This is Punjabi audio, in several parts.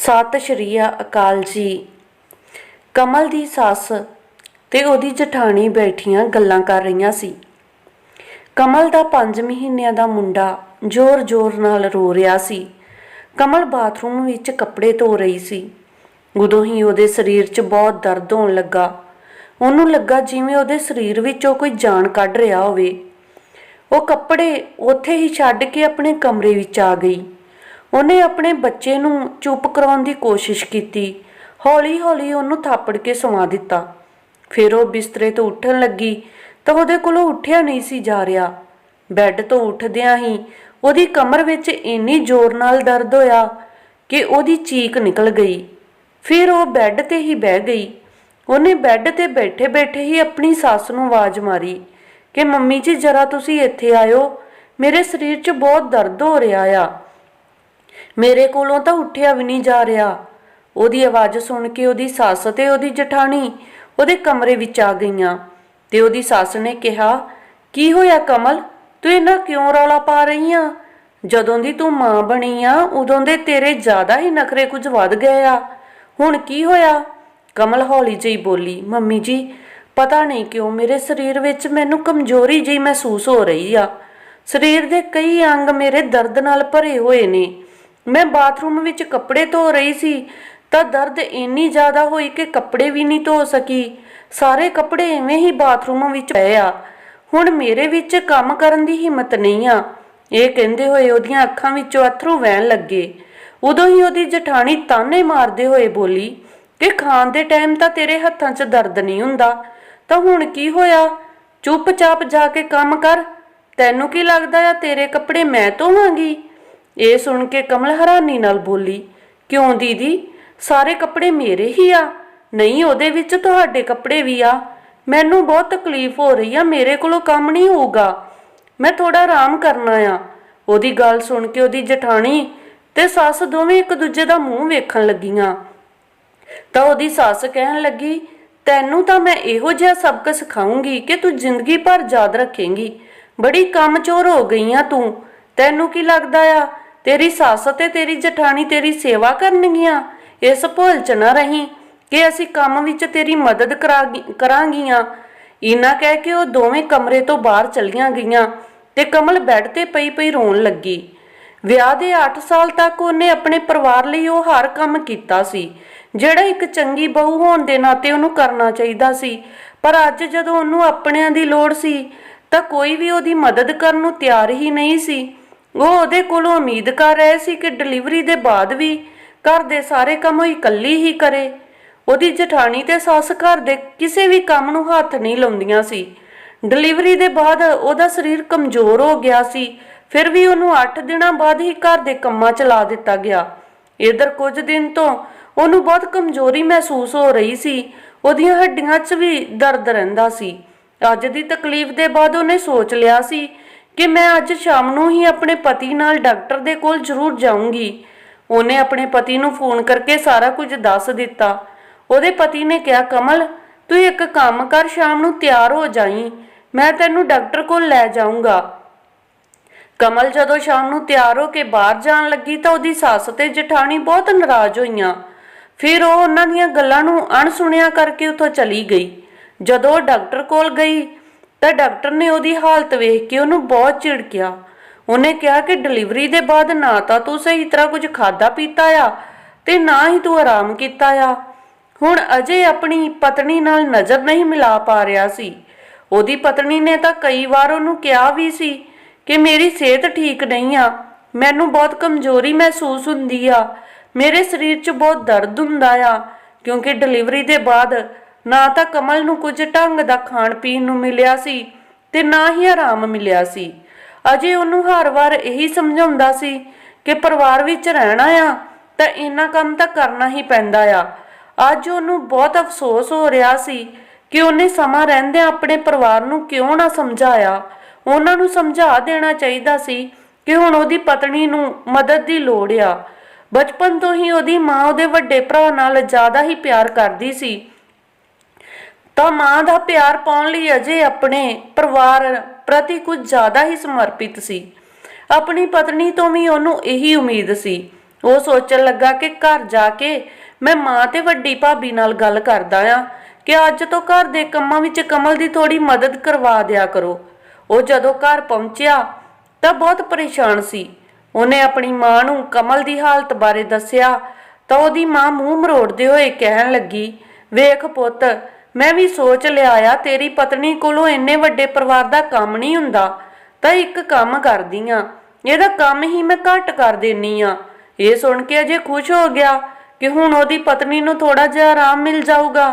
ਸਤਿ ਸ਼੍ਰੀ ਅਕਾਲ ਜੀ। ਕਮਲ ਦੀ ਸੱਸ ਤੇ ਉਹਦੀ ਜਠਾਣੀ ਬੈਠੀਆਂ ਗੱਲਾਂ ਕਰ ਰਹੀਆਂ ਸੀ। ਕਮਲ ਦਾ 5 ਮਹੀਨਿਆਂ ਦਾ ਮੁੰਡਾ ਜ਼ੋਰ-ਜ਼ੋਰ ਨਾਲ ਰੋ ਰਿਹਾ ਸੀ। ਕਮਲ ਬਾਥਰੂਮ ਵਿੱਚ ਕੱਪੜੇ ਧੋ ਰਹੀ ਸੀ। ਉਦੋਂ ਹੀ ਉਹਦੇ ਸਰੀਰ 'ਚ ਬਹੁਤ ਦਰਦ ਹੋਣ ਲੱਗਾ। ਉਹਨੂੰ ਲੱਗਾ ਜਿਵੇਂ ਉਹਦੇ ਸਰੀਰ ਵਿੱਚੋਂ ਕੋਈ ਜਾਨ ਕੱਢ ਰਿਹਾ ਹੋਵੇ। ਉਹ ਕੱਪੜੇ ਉੱਥੇ ਹੀ ਛੱਡ ਕੇ ਆਪਣੇ ਕਮਰੇ ਵਿੱਚ ਆ ਗਈ। ਉਹਨੇ ਆਪਣੇ ਬੱਚੇ ਨੂੰ ਚੁੱਪ ਕਰਾਉਣ ਦੀ ਕੋਸ਼ਿਸ਼ ਕੀਤੀ। ਹੌਲੀ-ਹੌਲੀ ਉਹਨੂੰ ਥਾਪੜ ਕੇ ਸਵਾ ਦਿੱਤਾ। ਫਿਰ ਉਹ ਬਿਸਤਰੇ ਤੋਂ ਉੱਠਣ ਲੱਗੀ ਤਾਂ ਉਹਦੇ ਕੋਲੋਂ ਉੱਠਿਆ ਨਹੀਂ ਸੀ ਜਾ ਰਿਹਾ। ਬੈੱਡ ਤੋਂ ਉੱਠਦਿਆਂ ਹੀ ਉਹਦੀ ਕਮਰ ਵਿੱਚ ਇੰਨੀ ਜ਼ੋਰ ਨਾਲ ਦਰਦ ਹੋਇਆ ਕਿ ਉਹਦੀ ਚੀਕ ਨਿਕਲ ਗਈ। ਫਿਰ ਉਹ ਬੈੱਡ ਤੇ ਹੀ ਬਹਿ ਗਈ। ਉਹਨੇ ਬੈੱਡ ਤੇ ਬੈਠੇ-ਬੈਠੇ ਹੀ ਆਪਣੀ ਸੱਸ ਨੂੰ ਆਵਾਜ਼ ਮਾਰੀ ਕਿ, ਮੰਮੀ ਜੀ, ਜਰਾ ਤੁਸੀਂ ਇੱਥੇ ਆਇਓ। ਮੇਰੇ ਸਰੀਰ 'ਚ ਬਹੁਤ ਦਰਦ ਹੋ ਰਿਹਾ ਆ। ਮੇਰੇ ਕੋਲੋਂ ਤਾਂ ਉੱਠਿਆ ਵੀ ਨਹੀਂ ਜਾ ਰਿਹਾ। ਉਹਦੀ ਆਵਾਜ਼ ਸੁਣ ਕੇ ਉਹਦੀ ਸੱਸ ਤੇ ਉਹਦੀ ਜਠਾਣੀ ਉਹਦੇ ਕਮਰੇ ਵਿੱਚ ਆ ਗਈਆਂ ਤੇ ਉਹਦੀ ਸੱਸ ਨੇ ਕਿਹਾ, ਕੀ ਹੋਇਆ ਕਮਲ? ਤੂੰ ਇਹਨਾਂ ਕਿਉਂ ਰੌਲਾ ਪਾ ਰਹੀ ਆ? ਜਦੋਂ ਦੀ ਤੂੰ ਮਾਂ ਬਣੀ ਆ, ਉਦੋਂ ਦੇ ਤੇਰੇ ਜ਼ਿਆਦਾ ਹੀ ਨਖਰੇ ਕੁਝ ਵੱਧ ਗਏ ਆ। ਹੁਣ ਕੀ ਹੋਇਆ? ਕਮਲ ਹੌਲੀ ਜਿਹੀ ਬੋਲੀ, ਮੰਮੀ ਜੀ, ਪਤਾ ਨਹੀਂ ਕਿਉਂ ਮੇਰੇ ਸਰੀਰ ਵਿੱਚ ਮੈਨੂੰ ਕਮਜ਼ੋਰੀ ਜਿਹੀ ਮਹਿਸੂਸ ਹੋ ਰਹੀ ਆ। ਸਰੀਰ ਦੇ ਕਈ ਅੰਗ ਮੇਰੇ ਦਰਦ ਨਾਲ ਭਰੇ ਹੋਏ ਨੇ। ਮੈਂ ਬਾਥਰੂਮ ਵਿੱਚ ਕੱਪੜੇ ਧੋ ਰਹੀ ਸੀ, ਤਾਂ ਦਰਦ ਇੰਨੀ ਜ਼ਿਆਦਾ ਹੋਈ ਕਿ ਕੱਪੜੇ ਵੀ ਨਹੀਂ ਧੋ ਸਕੀ। ਸਾਰੇ ਕੱਪੜੇ ਐਵੇਂ ਹੀ ਬਾਥਰੂਮ ਵਿੱਚ ਪਏ ਆ। ਹੁਣ ਮੇਰੇ ਵਿੱਚ ਕੰਮ ਕਰਨ ਦੀ ਹਿੰਮਤ ਨਹੀਂ ਆ। ਇਹ ਕਹਿੰਦੇ ਹੋਏ ਉਹਦੀਆਂ ਅੱਖਾਂ ਵਿੱਚੋਂ ਅਥਰੂ ਵਹਿਣ ਲੱਗੇ। ਉਦੋਂ ਹੀ ਉਹਦੀ ਜਠਾਣੀ ਤਾਨੇ ਮਾਰਦੇ ਹੋਏ ਬੋਲੀ, ਕਿ ਖਾਣ ਦੇ ਟਾਈਮ ਤਾਂ ਤੇਰੇ ਹੱਥਾਂ 'ਚ ਦਰਦ ਨਹੀਂ ਹੁੰਦਾ। ਤਾਂ ਹੁਣ ਕੀ ਹੋਇਆ? ਚੁੱਪਚਾਪ ਜਾ ਕੇ ਕੰਮ ਕਰ। ਤੈਨੂੰ ਕੀ ਲੱਗਦਾ ਆ ਤੇਰੇ ਕੱਪੜੇ ਮੈਂ ਧੋਵਾਂਗੀ? ਇਹ ਸੁਣ ਕੇ ਕਮਲ ਹੈਰਾਨੀ ਨਾਲ ਬੋਲੀ, ਕਿਉਂ ਦੀਦੀ? ਸਾਰੇ ਕੱਪੜੇ ਮੇਰੇ ਹੀ ਆ। ਨਹੀਂ, ਉਹਦੇ ਵਿੱਚ ਤੁਹਾਡੇ ਕੱਪੜੇ ਵੀ ਆ। ਮੈਨੂੰ ਬਹੁਤ ਤਕਲੀਫ ਹੋ ਰਹੀ ਆ, ਮੇਰੇ ਕੋਲੋਂ ਕੰਮ ਨਹੀਂ ਹੋਊਗਾ। ਮੈਂ ਥੋੜਾ ਆਰਾਮ ਕਰਨਾ ਆ। ਉਹਦੀ ਗੱਲ ਸੁਣ ਕੇ ਉਹਦੀ ਜਠਾਣੀ ਤੇ ਸੱਸ ਦੋਵੇਂ ਇੱਕ ਦੂਜੇ ਦਾ ਮੂੰਹ ਵੇਖਣ ਲੱਗੀਆਂ। ਤਾਂ ਉਹਦੀ ਸੱਸ ਕਹਿਣ ਲੱਗੀ, ਤੈਨੂੰ ਤਾਂ ਮੈਂ ਇਹੋ ਜਿਹਾ ਸਬਕ ਸਿਖਾਉਂਗੀ ਕਿ ਤੂੰ ਜ਼ਿੰਦਗੀ ਭਰ ਯਾਦ ਰੱਖੇਂਗੀ। ਬੜੀ ਕੰਮਚੋਰ ਹੋ ਗਈ ਆ ਤੂੰ। ਤੈਨੂੰ ਕੀ ਲੱਗਦਾ ਆ? ਤੇਰੀ ਸੱਸ ਤੇ ਤੇਰੀ ਜਠਾਣੀ ਤੇਰੀ ਸੇਵਾ ਕਰਨਗੀਆਂ। ਇਸ ਭੁੱਲ ਚ ਨਾ ਰਹੀਂ ਕਿ ਅਸੀਂ ਕੰਮ ਵਿੱਚ ਤੇਰੀ ਮਦਦ ਕਰਾਂਗੀ- ਕਰਾਂਗੀਆਂ। ਇਨਾ ਕਹਿ ਕੇ ਉਹ ਦੋਵੇਂ ਕਮਰੇ ਤੋਂ ਬਾਹਰ ਚਲੀਆਂ ਗਈਆਂ ਤੇ ਕਮਲ ਬੈੱਡ ਤੇ ਪਈ ਪਈ ਰੋਣ ਲੱਗੀ। ਵਿਆਹ ਦੇ 8 ਸਾਲ ਤੱਕ ਉਹਨੇ ਆਪਣੇ ਪਰਿਵਾਰ ਲਈ ਉਹ ਹਰ ਕੰਮ ਕੀਤਾ ਸੀ, ਜਿਹੜਾ ਇੱਕ ਚੰਗੀ ਬਹੂ ਹੋਣ ਦੇ ਨਾਤੇ ਉਹਨੂੰ ਕਰਨਾ ਚਾਹੀਦਾ ਸੀ। ਪਰ ਅੱਜ ਜਦੋਂ ਉਹਨੂੰ ਆਪਣਿਆਂ ਦੀ ਲੋੜ ਸੀ, ਤਾਂ ਕੋਈ ਵੀ ਉਹਦੀ ਮਦਦ ਕਰਨ ਨੂੰ ਤਿਆਰ ਹੀ ਨਹੀਂ ਸੀ। ਉਹ ਉਹਦੇ ਕੋਲੋਂ ਉਮੀਦ ਕਰ ਰਹੇ ਸੀ ਕਿ ਡਿਲੀਵਰੀ ਦੇ ਬਾਅਦ ਵੀ ਘਰ ਦੇ ਸਾਰੇ ਕੰਮ ਉਹ ਇਕੱਲੀ ਹੀ ਕਰੇ। ਉਹਦੀ ਜਠਾਣੀ ਤੇ ਸੱਸ ਘਰ ਦੇ ਕਿਸੇ ਵੀ ਕੰਮ ਨੂੰ ਹੱਥ ਨਹੀਂ ਲਾਉਂਦੀਆਂ ਸੀ। ਡਿਲੀਵਰੀ ਦੇ ਬਾਅਦ ਉਹਦਾ ਸਰੀਰ ਕਮਜ਼ੋਰ ਹੋ ਗਿਆ ਸੀ। ਫਿਰ ਵੀ ਉਹਨੂੰ 8 ਦਿਨਾਂ ਬਾਅਦ ਹੀ ਘਰ ਦੇ ਕੰਮਾਂ 'ਚ ਲਾ ਦਿੱਤਾ ਗਿਆ। ਇਧਰ ਕੁਝ ਦਿਨ ਤੋਂ ਉਹਨੂੰ ਬਹੁਤ ਕਮਜ਼ੋਰੀ ਮਹਿਸੂਸ ਹੋ ਰਹੀ ਸੀ। ਉਹਦੀਆਂ ਹੱਡੀਆਂ 'ਚ ਵੀ ਦਰਦ ਰਹਿੰਦਾ ਸੀ। ਅੱਜ ਦੀ ਤਕਲੀਫ ਦੇ ਬਾਅਦ ਉਹਨੇ ਸੋਚ ਲਿਆ ਸੀ ਕਿ ਮੈਂ ਅੱਜ ਸ਼ਾਮ ਨੂੰ ਹੀ ਆਪਣੇ ਪਤੀ ਨਾਲ ਡਾਕਟਰ ਦੇ ਕੋਲ ਜ਼ਰੂਰ ਜਾਊਂਗੀ। ਉਹਨੇ ਆਪਣੇ ਪਤੀ ਨੂੰ ਫੋਨ ਕਰਕੇ ਸਾਰਾ ਕੁਝ ਦੱਸ ਦਿੱਤਾ। ਉਹਦੇ ਪਤੀ ਨੇ ਕਿਹਾ, ਕਮਲ, ਤੂੰ ਇੱਕ ਕੰਮ ਕਰ, ਸ਼ਾਮ ਨੂੰ ਤਿਆਰ ਹੋ ਜਾਈਂ। ਮੈਂ ਤੈਨੂੰ ਡਾਕਟਰ ਕੋਲ ਲੈ ਜਾਊਂਗਾ। ਕਮਲ ਜਦੋਂ ਸ਼ਾਮ ਨੂੰ ਤਿਆਰ ਹੋ ਕੇ ਬਾਹਰ ਜਾਣ ਲੱਗੀ ਤਾਂ ਉਹਦੀ ਸੱਸ ਤੇ ਜਠਾਣੀ ਬਹੁਤ ਨਾਰਾਜ਼ ਹੋਈਆਂ। ਫਿਰ ਉਹ ਉਹਨਾਂ ਦੀਆਂ ਗੱਲਾਂ ਨੂੰ ਅਣਸੁਣਿਆ ਕਰਕੇ ਉੱਥੋਂ ਚਲੀ ਗਈ। ਜਦੋਂ ਉਹ ਡਾਕਟਰ ਕੋਲ ਗਈ ਤਾਂ ਡਾਕਟਰ ਨੇ ਉਹਦੀ ਹਾਲਤ ਵੇਖ ਕੇ ਉਹਨੂੰ ਬਹੁਤ ਝਿੜਕਿਆ। ਉਹਨੇ ਕਿਹਾ ਕਿ ਡਿਲੀਵਰੀ ਦੇ ਬਾਅਦ ਨਾ ਤਾਂ ਤੂੰ ਸਹੀ ਤਰ੍ਹਾਂ ਕੁਝ ਖਾਦਾ ਪੀਤਾ ਆ ਤੇ ਨਾ ਹੀ ਤੂੰ ਆਰਾਮ ਕੀਤਾ ਆ। ਹੁਣ ਅਜੇ ਆਪਣੀ ਪਤਨੀ ਨਾਲ ਨਜ਼ਰ ਨਹੀਂ ਮਿਲਾ ਪਾ ਰਿਹਾ ਸੀ। ਉਹਦੀ ਪਤਨੀ ਨੇ ਤਾਂ ਕਈ ਵਾਰ ਉਹਨੂੰ ਕਿਹਾ ਵੀ ਸੀ ਕਿ ਮੇਰੀ ਸਿਹਤ ਠੀਕ ਨਹੀਂ ਆ, ਮੈਨੂੰ ਬਹੁਤ ਕਮਜ਼ੋਰੀ ਮਹਿਸੂਸ ਹੁੰਦੀ ਆ, ਮੇਰੇ ਸਰੀਰ 'ਚ ਬਹੁਤ ਦਰਦ ਹੁੰਦਾ ਆ, ਕਿਉਂਕਿ ਡਿਲੀਵਰੀ ਦੇ ਬਾਅਦ ਨਾ ਤਾਂ ਕਮਲ ਨੂੰ ਕੁਝ ਢੰਗ ਦਾ ਖਾਣ ਪੀਣ ਨੂੰ ਮਿਲਿਆ ਸੀ ਤੇ ਨਾ ਹੀ ਆਰਾਮ ਮਿਲਿਆ ਸੀ। ਅਜੇ ਉਹਨੂੰ ਹਰ ਵਾਰ ਇਹੀ ਸਮਝਾਉਂਦਾ ਸੀ ਕਿ ਪਰਿਵਾਰ ਵਿੱਚ ਰਹਿਣਾ ਆ ਤਾਂ ਇੰਨਾ ਕੰਮ ਤਾਂ ਕਰਨਾ ਹੀ ਪੈਂਦਾ ਆ। ਅੱਜ ਉਹਨੂੰ ਬਹੁਤ ਅਫਸੋਸ ਹੋ ਰਿਹਾ ਸੀ ਕਿ ਉਹਨੇ ਸਮਾਂ ਰਹਿੰਦਿਆਂ ਆਪਣੇ ਪਰਿਵਾਰ ਨੂੰ ਕਿਉਂ ਨਾ ਸਮਝਾਇਆ। ਉਹਨਾਂ ਨੂੰ ਸਮਝਾ ਦੇਣਾ ਚਾਹੀਦਾ ਸੀ ਕਿ ਹੁਣ ਉਹਦੀ ਪਤਨੀ ਨੂੰ ਮਦਦ ਦੀ ਲੋੜ ਆ। ਬਚਪਨ ਤੋਂ ਹੀ ਉਹਦੀ ਮਾਂ ਉਹਦੇ ਵੱਡੇ ਭਰਾ ਨਾਲ ਜ਼ਿਆਦਾ ਹੀ ਪਿਆਰ ਕਰਦੀ ਸੀ। ਤਾਂ ਮਾਂ ਦਾ ਪਿਆਰ ਪਾਉਣ ਲਈ ਅਜੇ ਆਪਣੇ ਪਰਿਵਾਰ ਪ੍ਰਤੀ ਕੁਝ ਜ਼ਿਆਦਾ ਹੀ ਸਮਰਪਿਤ ਸੀ। ਆਪਣੀ ਪਤਨੀ ਤੋਂ ਵੀ ਉਹਨੂੰ ਇਹੀ ਉਮੀਦ ਸੀ। ਉਹ ਸੋਚਣ ਲੱਗਾ ਕਿ ਘਰ ਜਾ ਕੇ ਮੈਂ ਮਾਂ ਤੇ ਵੱਡੀ ਭਾਬੀ ਨਾਲ ਗੱਲ ਕਰਦਾ ਆ ਕਿ ਅੱਜ ਤੋਂ ਘਰ ਦੇ ਕੰਮਾਂ ਵਿੱਚ ਕਮਲ ਦੀ ਥੋੜੀ ਮਦਦ ਕਰਵਾ ਦਿਆ ਕਰੋ। ਉਹ ਜਦੋਂ ਘਰ ਪਹੁੰਚਿਆ ਤਾਂ ਬਹੁਤ ਪਰੇਸ਼ਾਨ ਸੀ। ਉਹਨੇ ਆਪਣੀ ਮਾਂ ਨੂੰ ਕਮਲ ਦੀ ਹਾਲਤ ਬਾਰੇ ਦੱਸਿਆ ਤਾਂ ਉਹਦੀ ਮਾਂ ਮੂੰਹ ਮਰੋੜਦੇ ਹੋਏ ਕਹਿਣ ਲੱਗੀ, ਵੇਖ ਪੁੱਤ ਮੈਂ ਵੀ ਸੋਚ ਲਿਆ ਆ, ਤੇਰੀ ਪਤਨੀ ਕੋਲੋਂ ਇੰਨੇ ਵੱਡੇ ਪਰਿਵਾਰ ਦਾ ਕੰਮ ਨਹੀਂ ਹੁੰਦਾ, ਤਾਂ ਇੱਕ ਕੰਮ ਕਰਦੀ ਆ। ਇਹਦਾ ਕੰਮ ਹੀ ਮੈਂ ਘੱਟ ਕਰ ਦੇਣੀ ਆ। ਇਹ ਸੁਣ ਕੇ ਅਜੇ ਖੁਸ਼ ਹੋ ਗਿਆ ਕਿ ਹੁਣ ਉਹਦੀ ਪਤਨੀ ਨੂੰ ਥੋੜਾ ਜਿਹਾ ਆਰਾਮ ਮਿਲ ਜਾਊਗਾ।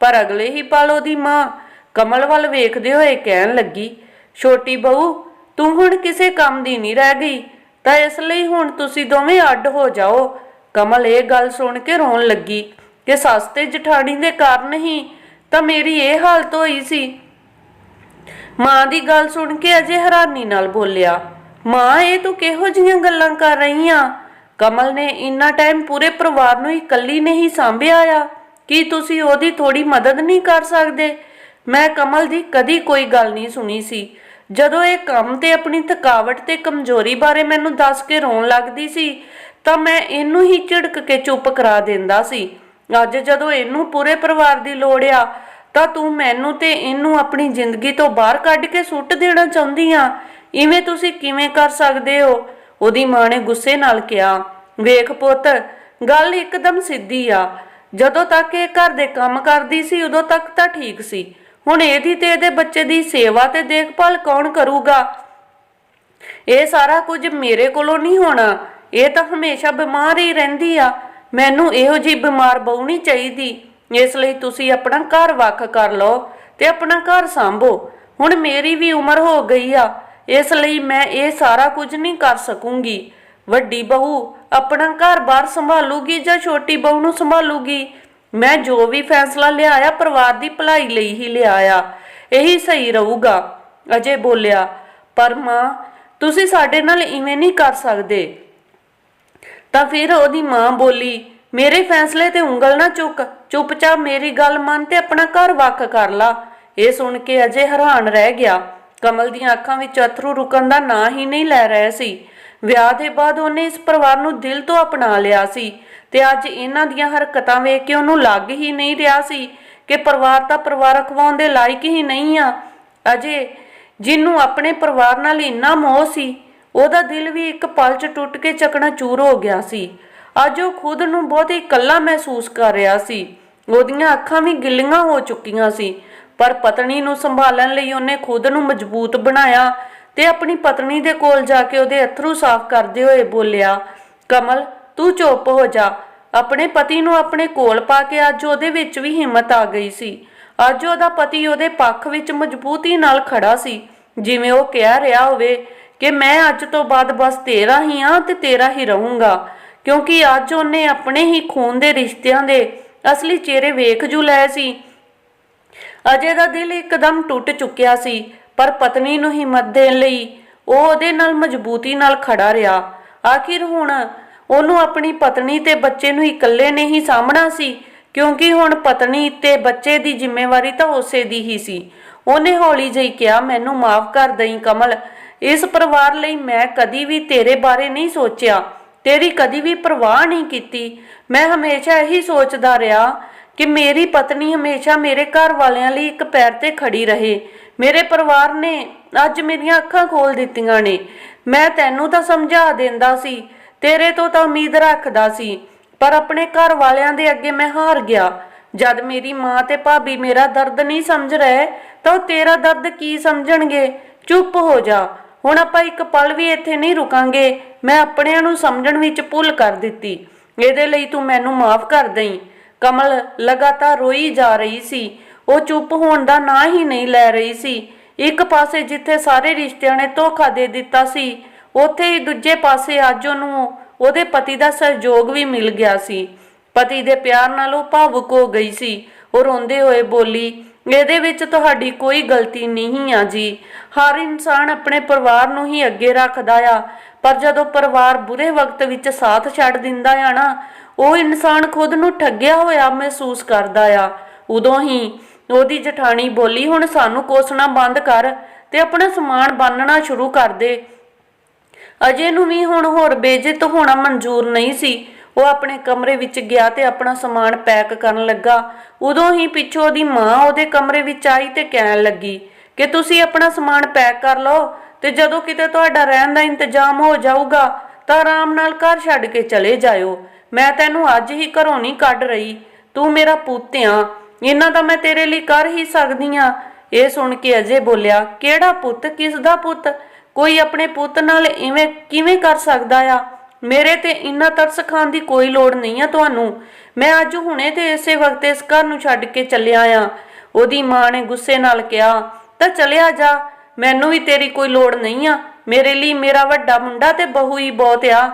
ਪਰ ਅਗਲੇ ਹੀ ਪਲ ਉਹਦੀ ਮਾਂ ਕਮਲ ਵੱਲ ਵੇਖਦੇ ਹੋਏ ਕਹਿਣ ਲੱਗੀ, ਛੋਟੀ ਬਹੂ, ਤੂੰ ਹੁਣ ਕਿਸੇ ਕੰਮ ਦੀ ਨਹੀਂ ਰਹਿ ਗਈ, ਤਾਂ ਇਸ ਲਈ ਹੁਣ ਤੁਸੀਂ ਦੋਵੇਂ ਅੱਡ ਹੋ ਜਾਓ। ਕਮਲ ਇਹ ਗੱਲ ਸੁਣ ਕੇ ਰੋਣ ਲੱਗੀ ਕਿ ਸੱਸ ਤੇ ਜਠਾਣੀ ਦੇ ਕਾਰਨ ਹੀ ਤਾਂ ਮੇਰੀ ਇਹ ਹਾਲਤ ਹੋਈ ਸੀ। ਮਾਂ ਦੀ ਗੱਲ ਸੁਣ ਕੇ ਅਜੇ ਹੈਰਾਨੀ ਨਾਲ ਬੋਲਿਆ, ਮਾਂ, ਇਹ ਤੂੰ ਕਿਹੋ ਜੀਆਂ ਗੱਲਾਂ ਕਰ ਰਹੀ ਆ? ਕਮਲ ਨੇ ਇੰਨਾ ਟਾਈਮ ਪੂਰੇ ਪਰਿਵਾਰ ਨੂੰ ਇਕੱਲੀ ਨਹੀਂ ਸੰਭਿਆ ਆ। ਕੀ ਤੁਸੀਂ ਉਹਦੀ ਥੋੜੀ ਮਦਦ ਨਹੀਂ ਕਰ ਸਕਦੇ? ਮੈਂ ਕਮਲ ਦੀ ਕਦੀ ਕੋਈ ਗੱਲ ਨਹੀਂ ਸੁਣੀ ਸੀ। ਜਦੋਂ ਇਹ ਕੰਮ ਤੇ ਆਪਣੀ ਥਕਾਵਟ ਤੇ ਕਮਜ਼ੋਰੀ ਬਾਰੇ ਮੈਨੂੰ ਦੱਸ ਕੇ ਰੋਣ ਲੱਗਦੀ ਸੀ, ਤਾਂ ਮੈਂ ਇਹਨੂੰ ਹੀ ਝਿੜਕ ਕੇ ਚੁੱਪ ਕਰਾ ਦਿੰਦਾ ਸੀ। ਅੱਜ ਜਦੋਂ ਇਹਨੂੰ ਪੂਰੇ ਪਰਿਵਾਰ ਦੀ ਲੋੜ ਆ, ਤਾਂ ਤੂੰ ਮੈਨੂੰ ਤੇ ਇਹਨੂੰ ਆਪਣੀ ਜ਼ਿੰਦਗੀ ਤੋਂ ਬਾਹਰ ਕੱਢ ਕੇ ਸੁੱਟ ਦੇਣਾ ਚਾਹੁੰਦੀ ਆ। ਇਵੇਂ ਤੁਸੀਂ ਕਿਵੇਂ ਕਰ ਸਕਦੇ ਹੋ? ਉਹਦੀ ਮਾਂ ਨੇ ਗੁੱਸੇ ਨਾਲ ਕਿਹਾ, ਵੇਖ ਪੁੱਤ, ਗੱਲ ਇੱਕਦਮ ਸਿੱਧੀ ਆ। ਜਦੋਂ ਤੱਕ ਇਹ ਘਰ ਦੇ ਕੰਮ ਕਰਦੀ ਸੀ, ਉਦੋਂ ਤੱਕ ਤਾਂ ਠੀਕ ਸੀ। ਹੁਣ ਇਹਦੀ ਤੇ ਇਹਦੇ ਬੱਚੇ ਦੀ ਸੇਵਾ ਤੇ ਦੇਖਭਾਲ ਕੌਣ ਕਰੂਗਾ? ਇਹ ਸਾਰਾ ਕੁਝ ਮੇਰੇ ਕੋਲੋਂ ਨਹੀਂ ਹੋਣਾ। ਇਹ ਤਾਂ ਹਮੇਸ਼ਾ ਬਿਮਾਰ ਹੀ ਰਹਿੰਦੀ ਆ। ਮੈਨੂੰ ਇਹੋ ਜੀ ਬਿਮਾਰ ਬਹੂ ਨਹੀਂ ਚਾਹੀਦੀ। ਇਸ ਲਈ ਤੁਸੀਂ ਆਪਣਾ ਘਰ ਵੱਖ ਕਰ ਲਓ ਤੇ ਆਪਣਾ ਘਰ ਸੰਭੋ। ਹੁਣ ਮੇਰੀ ਵੀ ਉਮਰ ਹੋ ਗਈ ਆ। ਇਸ ਲਈ ਮੈਂ ਇਹ ਸਾਰਾ ਕੁਝ ਨਹੀਂ ਕਰ ਸਕੂੰਗੀ। ਵੱਡੀ ਬਹੂ ਆਪਣਾ ਘਰ-ਬਾਰ ਸੰਭਾਲੂਗੀ ਜਾਂ ਛੋਟੀ ਬਹੂ ਨੂੰ ਸੰਭਾਲੂਗੀ? ਮੈਂ ਜੋ ਵੀ ਫੈਸਲਾ ਲਿਆਇਆ ਪਰਿਵਾਰ ਦੀ ਭਲਾਈ ਲਈ ਹੀ ਲਿਆਇਆ। ਇਹੀ ਸਹੀ ਰਹੂਗਾ। ਅਜੇ ਬੋਲਿਆ, ਪਰ ਮਾਂ, ਤੁਸੀਂ ਸਾਡੇ ਨਾਲ ਇਵੇਂ ਨਹੀਂ ਕਰ ਸਕਦੇ। ਤਾਂ ਫਿਰ ਉਹਦੀ ਮਾਂ ਬੋਲੀ, ਮੇਰੇ ਫੈਸਲੇ ਤੇ ਉਂਗਲ ਨਾ ਚੁੱਕ, ਚੁੱਪਚਾਪ ਮੇਰੀ ਗੱਲ ਮੰਨ ਤੇ ਆਪਣਾ ਘਰ ਵੱਖ ਕਰ ਲਾ। ਇਹ ਸੁਣ ਕੇ ਅਜੇ ਹੈਰਾਨ ਰਹਿ ਗਿਆ। ਕਮਲ ਦੀਆਂ ਅੱਖਾਂ ਵਿੱਚ ਅਥਰੂ ਰੁਕਣ ਦਾ ਨਾਂ ਹੀ ਨਹੀਂ ਲੈ ਰਹੇ ਸੀ। ਵਿਆਹ ਦੇ ਬਾਅਦ ਉਹਨੇ ਇਸ ਪਰਿਵਾਰ ਨੂੰ ਦਿਲ ਤੋਂ ਅਪਣਾ ਲਿਆ ਸੀ ਤੇ ਅੱਜ ਇਹਨਾਂ ਦੀਆਂ ਹਰਕਤਾਂ ਵੇਖ ਕੇ ਉਹਨੂੰ ਲੱਗ ਹੀ ਨਹੀਂ ਰਿਹਾ ਸੀ ਕਿ ਪਰਿਵਾਰ ਤਾਂ ਪਰਿਵਾਰ ਖਵਾਉਣ ਦੇ ਲਾਇਕ ਹੀ ਨਹੀਂ ਆ। ਅਜੇ ਜਿਹਨੂੰ ਆਪਣੇ ਪਰਿਵਾਰ ਨਾਲ ਇੰਨਾ ਮੋਹ ਸੀ ਉਹਦਾ ਦਿਲ ਵੀ ਇੱਕ ਪਲ 'ਚ ਟੁੱਟ ਕੇ ਚਕਣਾ ਚੂਰ ਹੋ ਗਿਆ ਸੀ। ਅੱਜ ਉਹ ਖੁਦ ਨੂੰ ਬਹੁਤ ਹੀ ਇਕੱਲਾ ਮਹਿਸੂਸ ਕਰ ਰਿਹਾ ਸੀ। ਉਹਦੀਆਂ ਅੱਖਾਂ ਵੀ ਗਿੱਲੀਆਂ ਹੋ ਚੁੱਕੀਆਂ ਸੀ, ਪਰ ਪਤਨੀ ਨੂੰ ਸੰਭਾਲਣ ਲਈ ਉਹਨੇ ਖੁਦ ਨੂੰ ਮਜ਼ਬੂਤ ਬਣਾਇਆ ਤੇ ਆਪਣੀ ਪਤਨੀ ਦੇ ਕੋਲ ਜਾ ਕੇ ਉਹਦੇ ਅਥਰੂ ਸਾਫ਼ ਕਰਦੇ ਹੋਏ ਬੋਲਿਆ, ਕਮਲ, ਤੂੰ ਚੁੱਪ ਹੋ ਜਾ। ਆਪਣੇ ਪਤੀ ਨੂੰ ਆਪਣੇ ਕੋਲ ਪਾ ਕੇ ਅੱਜ ਉਹਦੇ ਵਿੱਚ ਵੀ ਹਿੰਮਤ ਆ ਗਈ ਸੀ। ਅੱਜ ਉਹਦਾ ਪਤੀ ਉਹਦੇ ਪੱਖ ਵਿੱਚ ਮਜ਼ਬੂਤੀ ਨਾਲ ਖੜਾ ਸੀ। ਜਿਵੇਂ ਉਹ ਕਹਿ ਰਿਹਾ ਹੋਵੇ ਕਿ ਮੈਂ ਅੱਜ ਤੋਂ ਬਾਅਦ ਬਸ ਤੇਰਾ ਹੀ ਆ ਤੇ ਤੇਰਾ ਹੀ ਰਹੂੰਗਾ, ਕਿਉਂਕਿ ਅੱਜ ਉਹਨੇ ਆਪਣੇ ਹੀ ਖੂਨ ਦੇ ਰਿਸ਼ਤਿਆਂ ਦੇ ਅਸਲੀ ਚਿਹਰੇ ਵੇਖ ਜੂ ਲਏ ਸੀ। ਅਜੇ ਦਾ ਦਿਲ ਇੱਕਦਮ ਟੁੱਟ ਚੁੱਕਿਆ ਸੀ, ਪਰ ਪਤਨੀ ਨੂੰ ਹਿੰਮਤ ਦੇਣ ਲਈ ਉਹ ਉਹਦੇ ਨਾਲ ਮਜ਼ਬੂਤੀ ਨਾਲ ਖੜਾ ਰਿਹਾ। ਆਖਿਰ ਹੁਣ ਉਹਨੂੰ ਆਪਣੀ ਪਤਨੀ ਤੇ ਬੱਚੇ ਨੂੰ ਇਕੱਲੇ ਨਹੀਂ ਸਾਹਮਣਾ ਸੀ, ਕਿਉਂਕਿ ਹੁਣ ਪਤਨੀ ਤੇ ਬੱਚੇ ਦੀ ਜ਼ਿੰਮੇਵਾਰੀ ਤਾਂ ਉਸੇ ਦੀ ਹੀ ਸੀ। ਉਹਨੇ ਹੌਲੀ ਜਿਹੀ ਕਿਹਾ, ਮੈਨੂੰ ਮਾਫ ਕਰ ਦਈ ਕਮਲ ਇਸ ਪਰਿਵਾਰ ਲਈ ਮੈਂ ਕਦੀ ਵੀ ਤੇਰੇ ਬਾਰੇ ਨਹੀਂ ਸੋਚਿਆ, ਤੇਰੀ ਕਦੀ ਵੀ ਪਰਵਾਹ ਨਹੀਂ ਕੀਤੀ। ਮੈਂ ਹਮੇਸ਼ਾ ਇਹੀ ਸੋਚਦਾ ਰਿਹਾ ਕਿ ਮੇਰੀ ਪਤਨੀ ਹਮੇਸ਼ਾ ਮੇਰੇ ਘਰ ਵਾਲਿਆਂ ਲਈ ਇੱਕ ਪੈਰ ਤੇ ਖੜੀ ਰਹੇ। ਮੇਰੇ ਪਰਿਵਾਰ ਨੇ ਅੱਜ ਮੇਰੀਆਂ ਅੱਖਾਂ ਖੋਲ ਦਿੱਤੀਆਂ ਨੇ। ਮੈਂ ਤੈਨੂੰ ਤਾਂ ਸਮਝਾ ਦਿੰਦਾ ਸੀ, ਤੇਰੇ ਤੋਂ ਤਾਂ ਉਮੀਦ ਰੱਖਦਾ ਸੀ, ਪਰ ਆਪਣੇ ਘਰ ਵਾਲਿਆਂ ਦੇ ਅੱਗੇ ਮੈਂ ਹਾਰ ਗਿਆ। ਜਦ ਮੇਰੀ ਮਾਂ ਤੇ ਭਾਬੀ ਮੇਰਾ ਦਰਦ ਨਹੀਂ ਸਮਝ ਰਹੇ, ਤਾਂ ਉਹ ਤੇਰਾ ਦਰਦ ਕੀ ਸਮਝਣਗੇ? ਚੁੱਪ ਹੋ ਜਾ। ਹੁਣ ਆਪਾਂ ਇੱਕ ਪਲ ਵੀ ਇੱਥੇ ਨਹੀਂ ਰੁਕਾਂਗੇ। ਮੈਂ ਆਪਣਿਆਂ ਨੂੰ ਸਮਝਣ ਵਿੱਚ ਭੁੱਲ ਕਰ ਦਿੱਤੀ। ਇਹਦੇ ਲਈ ਤੂੰ ਮੈਨੂੰ ਮਾਫ ਕਰ ਦੇਈਂ। ਕਮਲ ਲਗਾਤਾਰ ਰੋਈ ਜਾ ਰਹੀ ਸੀ। ਉਹ ਚੁੱਪ ਹੋਣ ਦਾ ਨਾਂ ਹੀ ਨਹੀਂ ਲੈ ਰਹੀ ਸੀ। ਇੱਕ ਪਾਸੇ ਜਿੱਥੇ ਸਾਰੇ ਰਿਸ਼ਤਿਆਂ ਨੇ ਧੋਖਾ ਦੇ ਦਿੱਤਾ ਸੀ, ਉੱਥੇ ਹੀ ਦੂਜੇ ਪਾਸੇ ਅੱਜ ਉਹਨੂੰ ਉਹਦੇ ਪਤੀ ਦਾ ਸਹਿਯੋਗ ਵੀ ਮਿਲ ਗਿਆ ਸੀ। ਪਤੀ ਦੇ ਪਿਆਰ ਨਾਲ ਉਹ ਭਾਵੁਕ ਹੋ ਗਈ ਸੀ। ਉਹ ਰੋਂਦੇ ਹੋਏ ਬੋਲੀ ਇਹਦੇ ਵਿੱਚ ਤੁਹਾਡੀ ਕੋਈ ਗਲਤੀ ਨਹੀਂ ਆ ਜੀ। ਹਰ ਇਨਸਾਨ ਆਪਣੇ ਪਰਿਵਾਰ ਨੂੰ ਹੀ ਅੱਗੇ ਰੱਖਦਾ ਆ। ਪਰ ਜਦੋਂ ਪਰਿਵਾਰ ਬੁਰੇ ਵਕਤ ਵਿੱਚ ਸਾਥ ਛੱਡ ਦਿੰਦਾ ਆ ਨਾ, ਉਹ ਇਨਸਾਨ ਖੁਦ ਨੂੰ ਠੱਗਿਆ ਹੋਇਆ ਮਹਿਸੂਸ ਕਰਦਾ ਆ। ਉਦੋਂ ਹੀ ਉਹਦੀ ਜਠਾਣੀ ਬੋਲੀ, ਹੁਣ ਸਾਨੂੰ ਕੋਸਣਾ ਬੰਦ ਕਰ ਤੇ ਆਪਣਾ ਸਮਾਨ ਬੰਨਣਾ ਸ਼ੁਰੂ ਕਰ ਦੇ। ਅਜੇ ਨੂੰ ਵੀ ਹੁਣ ਹੋਰ ਬੇਇੱਜ਼ਤ ਹੋਣਾ ਮਨਜ਼ੂਰ ਨਹੀਂ ਸੀ। ਉਹ ਆਪਣੇ ਕਮਰੇ ਵਿੱਚ ਗਿਆ ਤੇ ਆਪਣਾ ਸਮਾਨ ਪੈਕ ਕਰਨ ਲੱਗਾ। ਉਦੋਂ ਹੀ ਪਿੱਛੋਂ ਉਹਦੀ ਮਾਂ ਉਹਦੇ ਕਮਰੇ ਵਿੱਚ ਆਈ ਤੇ ਕਹਿਣ ਲੱਗੀ ਕਿ ਤੁਸੀਂ ਆਪਣਾ ਸਮਾਨ ਪੈਕ ਕਰ ਲਓ ਤੇ ਜਦੋਂ ਕਿਤੇ ਤੁਹਾਡਾ ਰਹਿਣ ਦਾ ਇੰਤਜ਼ਾਮ ਹੋ ਜਾਊਗਾ ਤਾਂ ਆਰਾਮ ਨਾਲ ਘਰ ਛੱਡ ਕੇ ਚਲੇ ਜਾਇਓ। ਮੈਂ ਤੈਨੂੰ ਅੱਜ ਹੀ ਘਰੋਂ ਨਹੀਂ ਕੱਢ ਰਹੀ। ਤੂੰ ਮੇਰਾ ਪੁੱਤ ਆ। ਇਹਨਾਂ ਦਾ ਮੈਂ ਤੇਰੇ ਲਈ ਕਰ ਹੀ ਸਕਦੀ ਆ। ਇਹ ਸੁਣ ਕੇ ਅਜੇ ਬੋਲਿਆ, ਕਿਹੜਾ ਪੁੱਤ? ਕਿਸ ਦਾ ਪੁੱਤ? ਕੋਈ ਆਪਣੇ ਪੁੱਤ ਨਾਲ ਇਵੇਂ ਕਿਵੇਂ ਕਰ ਸਕਦਾ ਆ? ਮੇਰੇ ਤੇ ਇੰਨਾ ਤਰਸ ਖਾਣ ਦੀ ਕੋਈ ਲੋੜ ਨਹੀਂ ਆ ਤੁਹਾਨੂੰ। ਮੈਂ ਅੱਜ ਹੁਣੇ ਤੇ ਇਸੇ ਵਕਤ ਇਸ ਘਰ ਨੂੰ ਛੱਡ ਕੇ ਚੱਲਿਆ ਆ। ਉਹਦੀ ਮਾਂ ਨੇ ਗੁੱਸੇ ਨਾਲ ਕਿਹਾ, ਤਾਂ ਚਲਿਆ ਜਾ। ਮੈਨੂੰ ਵੀ ਤੇਰੀ ਕੋਈ ਲੋੜ ਨਹੀਂ ਆ। ਮੇਰੇ ਲਈ ਮੇਰਾ ਵੱਡਾ ਮੁੰਡਾ ਤੇ ਬਹੂ ਹੀ ਬਹੁਤ ਆ।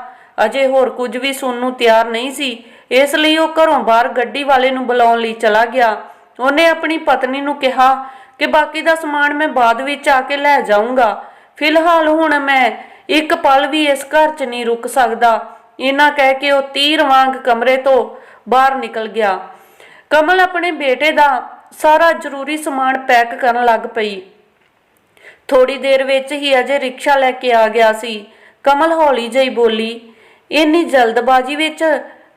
ਅਜੇ ਹੋਰ ਕੁਝ ਵੀ ਸੁਣਨ ਨੂੰ ਤਿਆਰ ਨਹੀਂ ਸੀ। ਇਸ ਲਈ ਉਹ ਘਰੋਂ ਬਾਹਰ ਗੱਡੀ ਵਾਲੇ ਨੂੰ ਬੁਲਾਉਣ ਲਈ ਚਲਾ ਗਿਆ। ਉਹਨੇ ਆਪਣੀ ਪਤਨੀ ਨੂੰ ਕਿਹਾ ਕਿ ਬਾਕੀ ਦਾ ਸਮਾਨ ਮੈਂ ਬਾਅਦ ਵਿੱਚ ਆ ਕੇ ਲੈ ਜਾਊਂਗਾ। ਫਿਲਹਾਲ ਹੁਣ ਮੈਂ ਇੱਕ ਪਲ ਵੀ ਇਸ ਘਰ 'ਚ ਨਹੀਂ ਰੁਕ ਸਕਦਾ। ਇਹਨਾਂ ਕਹਿ ਕੇ ਉਹ ਤੀਰ ਵਾਂਗ ਕਮਰੇ ਤੋਂ ਬਾਹਰ ਨਿਕਲ ਗਿਆ। ਕਮਲ ਆਪਣੇ ਬੇਟੇ ਦਾ ਸਾਰਾ ਜ਼ਰੂਰੀ ਸਮਾਨ ਪੈਕ ਕਰਨ ਲੱਗ ਪਈ। ਥੋੜੀ ਦੇਰ ਵਿੱਚ ਹੀ ਅਜੇ ਰਿਕਸ਼ਾ ਲੈ ਕੇ ਆ ਗਿਆ ਸੀ। ਕਮਲ ਹੌਲੀ ਜਿਹੀ ਬੋਲੀ, ਇੰਨੀ ਜਲਦਬਾਜ਼ੀ ਵਿੱਚ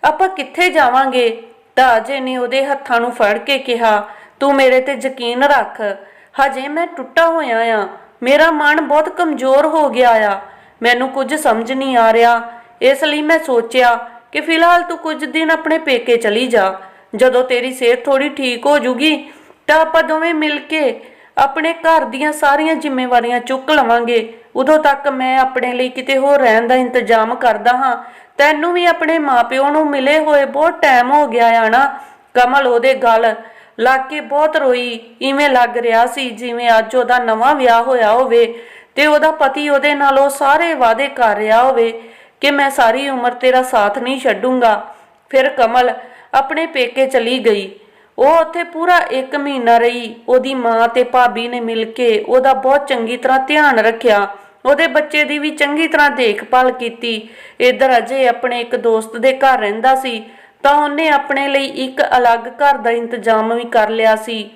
ਆਪਾਂ ਕਿੱਥੇ ਜਾਵਾਂਗੇ? ਤਾਂ ਅਜੇ ਨੇ ਉਹਦੇ ਹੱਥਾਂ ਨੂੰ ਫੜ ਕੇ ਕਿਹਾ, ਤੂੰ ਮੇਰੇ ਤੇ ਯਕੀਨ ਰੱਖ। ਹਜੇ ਮੈਂ ਟੁੱਟਾ ਹੋਇਆ ਆ। ਮੇਰਾ ਮਨ ਬਹੁਤ ਕਮਜ਼ੋਰ ਹੋ ਗਿਆ ਆ। ਮੈਨੂੰ ਕੁਝ ਸਮਝ ਨਹੀਂ ਆ ਰਿਹਾ। ਇਸ ਲਈ ਮੈਂ ਸੋਚਿਆ ਕਿ ਫਿਲਹਾਲ ਤੂੰ ਕੁਝ ਦਿਨ ਆਪਣੇ ਪੇਕੇ ਚਲੀ ਜਾ। ਜਦੋਂ ਤੇਰੀ ਸਿਹਤ ਥੋੜੀ ਠੀਕ ਹੋ ਜੂਗੀ, ਤਾਂ ਆਪਾਂ ਦੋਵੇਂ ਮਿਲ ਕੇ ਆਪਣੇ ਘਰ ਦੀਆਂ ਸਾਰੀਆਂ ਜ਼ਿੰਮੇਵਾਰੀਆਂ ਚੁੱਕ ਲਵਾਂਗੇ। ਉਦੋਂ ਤੱਕ ਮੈਂ ਆਪਣੇ ਲਈ ਕਿਤੇ ਹੋਰ ਰਹਿਣ ਦਾ ਇੰਤਜ਼ਾਮ ਕਰਦਾ ਹਾਂ। ਤੈਨੂੰ ਵੀ ਆਪਣੇ ਮਾਪਿਓ ਨੂੰ ਮਿਲੇ ਹੋਏ ਬਹੁਤ ਟਾਈਮ ਹੋ ਗਿਆ ਆ ਨਾ। ਕਮਲ ਉਹਦੇ ਗੱਲ ਲੱਗ ਕੇ ਬਹੁਤ ਰੋਈ। ਇਵੇਂ ਲੱਗ ਰਿਹਾ ਸੀ ਜਿਵੇਂ ਅੱਜ ਉਹਦਾ ਨਵਾਂ ਵਿਆਹ ਹੋਇਆ ਹੋਵੇ। ਤੇ ਉਹਦਾ ਪਤੀ ਉਹਦੇ ਨਾਲ ਉਹ ਸਾਰੇ ਵਾਅਦੇ ਕਰ ਰਿਹਾ ਹੋਵੇ ਕਿ ਮੈਂ ਸਾਰੀ ਉਮਰ ਤੇਰਾ ਸਾਥ ਨਹੀਂ ਛੱਡੂੰਗਾ। ਫਿਰ ਕਮਲ ਆਪਣੇ ਪੇਕੇ ਚਲੀ ਗਈ। ਉਹ ਉੱਥੇ ਪੂਰਾ 1 ਮਹੀਨਾ ਰਹੀ। ਉਹਦੀ ਮਾਂ ਤੇ ਭਾਬੀ ਨੇ ਮਿਲ ਕੇ ਉਹਦਾ ਬਹੁਤ ਚੰਗੀ ਤਰ੍ਹਾਂ ਧਿਆਨ ਰੱਖਿਆ। ਉਹਦੇ ਬੱਚੇ ਦੀ ਵੀ ਚੰਗੀ ਤਰ੍ਹਾਂ ਦੇਖਭਾਲ ਕੀਤੀ। ਇਧਰ ਅਜੇ ਆਪਣੇ ਇੱਕ ਦੋਸਤ ਦੇ ਘਰ ਰਹਿੰਦਾ ਸੀ, ਤਾਂ ਉਹਨੇ ਆਪਣੇ ਲਈ ਇੱਕ ਅਲੱਗ ਘਰ ਦਾ ਇੰਤਜ਼ਾਮ ਵੀ ਕਰ ਲਿਆ ਸੀ।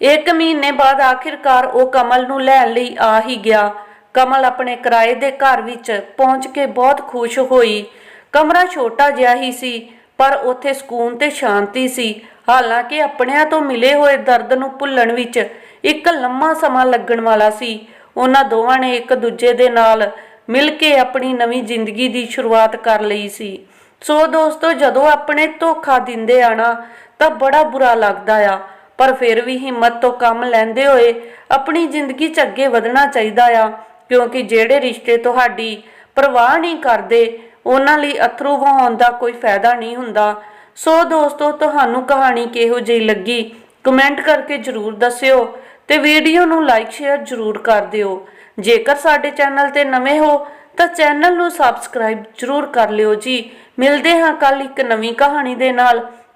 ਇੱਕ ਮਹੀਨੇ ਬਾਅਦ ਆਖਿਰਕਾਰ ਉਹ ਕਮਲ ਨੂੰ ਲੈਣ ਲਈ ਆ ਹੀ ਗਿਆ। ਕਮਲ ਆਪਣੇ ਕਿਰਾਏ ਦੇ ਘਰ ਵਿੱਚ ਪਹੁੰਚ ਕੇ ਬਹੁਤ ਖੁਸ਼ ਹੋਈ। ਕਮਰਾ ਛੋਟਾ ਜਿਹਾ ਹੀ ਸੀ, ਪਰ ਉੱਥੇ ਸਕੂਨ ਤੇ ਸ਼ਾਂਤੀ ਸੀ। ਹਾਲਾਂਕਿ ਆਪਣਿਆਂ ਤੋਂ ਮਿਲੇ ਹੋਏ ਦਰਦ ਨੂੰ ਭੁੱਲਣ ਵਿੱਚ ਇੱਕ ਲੰਮਾ ਸਮਾਂ ਲੱਗਣ ਵਾਲਾ ਸੀ। ਉਹਨਾਂ ਦੋਵਾਂ ਨੇ ਇੱਕ ਦੂਜੇ ਦੇ ਨਾਲ ਮਿਲ ਕੇ ਆਪਣੀ ਨਵੀਂ ਜ਼ਿੰਦਗੀ ਦੀ ਸ਼ੁਰੂਆਤ ਕਰ ਲਈ ਸੀ। ਸੋ ਦੋਸਤੋ, ਜਦੋਂ ਆਪਣੇ ਧੋਖਾ ਦਿੰਦੇ ਆ ਨਾ ਤਾਂ ਬੜਾ ਬੁਰਾ ਲੱਗਦਾ ਆ। ਪਰ ਫਿਰ ਵੀ ਹਿੰਮਤ ਤੋਂ ਕੰਮ ਲੈਂਦੇ ਹੋਏ ਆਪਣੀ ਜ਼ਿੰਦਗੀ 'ਚ ਅੱਗੇ ਵਧਣਾ ਚਾਹੀਦਾ ਆ, ਕਿਉਂਕਿ ਜਿਹੜੇ ਰਿਸ਼ਤੇ ਤੁਹਾਡੀ ਪਰਵਾਹ ਨਹੀਂ ਕਰਦੇ, ਉਹਨਾਂ ਲਈ ਅਥਰੂ ਵਹਾਉਣ ਦਾ ਕੋਈ ਫਾਇਦਾ ਨਹੀਂ ਹੁੰਦਾ। ਸੋ ਦੋਸਤੋ, ਤੁਹਾਨੂੰ ਕਹਾਣੀ ਕਿਹੋ ਜਿਹੀ ਲੱਗੀ? ਕਮੈਂਟ ਕਰਕੇ ਜਰੂਰ ਦੱਸਿਓ ਤੇ ਵੀਡੀਓ ਨੂੰ ਲਾਈਕ, ਸ਼ੇਅਰ ਜਰੂਰ ਕਰ ਦਿਓ। ਜੇਕਰ ਸਾਡੇ ਚੈਨਲ ਤੇ ਨਵੇਂ ਹੋ, ਤਾਂ ਚੈਨਲ ਨੂੰ ਸਬਸਕ੍ਰਾਈਬ ਜਰੂਰ ਕਰ ਲਿਓ ਜੀ। ਮਿਲਦੇ ਹਾਂ ਕੱਲ ਇੱਕ ਨਵੀਂ ਕਹਾਣੀ ਦੇ ਨਾਲ।